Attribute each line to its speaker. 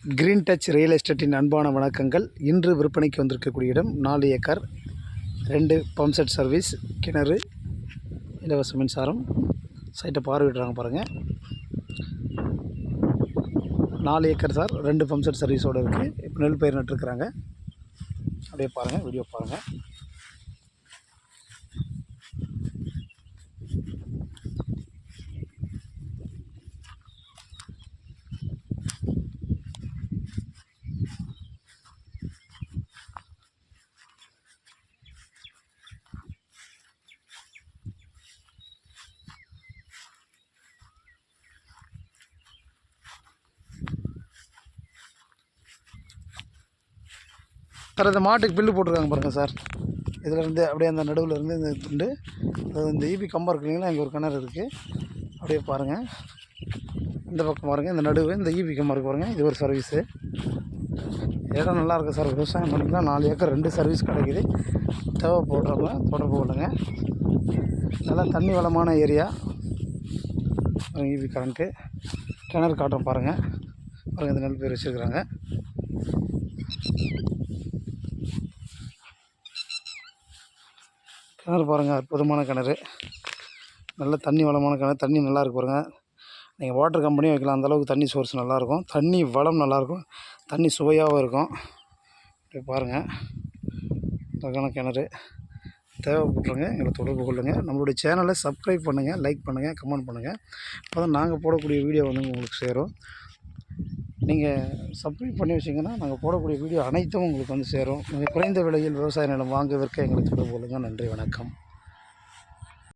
Speaker 1: Green touch real எஸ்டேட்டின் அன்பான வணக்கங்கள். இன்று விற்பனைக்கு வந்திருக்கக்கூடிய இடம் நாலு ஏக்கர் ரெண்டு பம்ப் செட் சர்வீஸ் கிணறு இலவச மின்சாரம். சைட்டை பார்வையிடுறாங்க பாருங்கள் நாலு ஏக்கர் சார் ரெண்டு பம்ப் செட் சர்வீஸோடு இருக்குது இப்போ நெல் பயிர் நட்டுருக்குறாங்க. அப்படியே பாருங்கள் வீடியோ பாருங்கள் சார் இந்த மாட்டுக்கு பில்லு போட்டிருக்காங்க பாருங்கள் சார். இதிலருந்து அப்படியே அந்த நடுவில் இருந்து இந்த துண்டு அது இந்த ஈபி கம்பம் இருக்கு இல்லைங்களா இங்கே ஒரு கிணறு இருக்குது அப்படியே பாருங்கள் இந்த பக்கம் பாருங்கள் இந்த நடுவு இந்த ஈபி கம்பம் இருக்குது பாருங்கள் இது ஒரு சர்வீஸு இடம் நல்லா இருக்குது சார் விவசாயம் பண்ணிக்கலாம். நாலு ஏக்கர் ரெண்டு சர்வீஸ் கிடைக்குது. தேவைப்படுறவங்க தொடர்பு கொள்ளுங்க. நல்லா தண்ணி வளமான ஏரியா. EB current. கிணறு காட்டுறோம் பாருங்கள் பாருங்கள் இந்த நெல் பேர் வச்சுருக்குறாங்க. கிணறு பாருங்கள் அற்புதமான கிணறு. நல்ல தண்ணி வளமான கிணறு. தண்ணி நல்லா இருக்கு பாருங்கள் நீங்கள் வாட்டர் கம்பெனியும் வைக்கலாம். அந்தளவுக்கு தண்ணி சோர்ஸ் நல்லாயிருக்கும் தண்ணி வளம் நல்லாயிருக்கும் தண்ணி சுவையாகவும் இருக்கும். இப்படி பாருங்கள் அழகான கிணறு. தேவைப்பட்டுருங்க. எங்களை தொடர்பு கொள்ளுங்கள் நம்மளுடைய சேனலை சப்ஸ்கிரைப் பண்ணுங்கள் லைக் பண்ணுங்கள் கமெண்ட் பண்ணுங்கள் அப்போ தான் நாங்கள் போடக்கூடிய வீடியோ வந்து உங்களுக்கு சேரும். நீங்கள் சப்ஸ்கிரைப் பண்ணி வச்சிங்கன்னா நாங்கள் போடக்கூடிய வீடியோ அனைத்தும் உங்களுக்கு வந்து சேரும். மிக குறைந்த விலையில் விவசாய நிலம் வாங்க விற்க எங்களுக்கு தொடர்பு கொள்ளுங்கள். நன்றி வணக்கம்.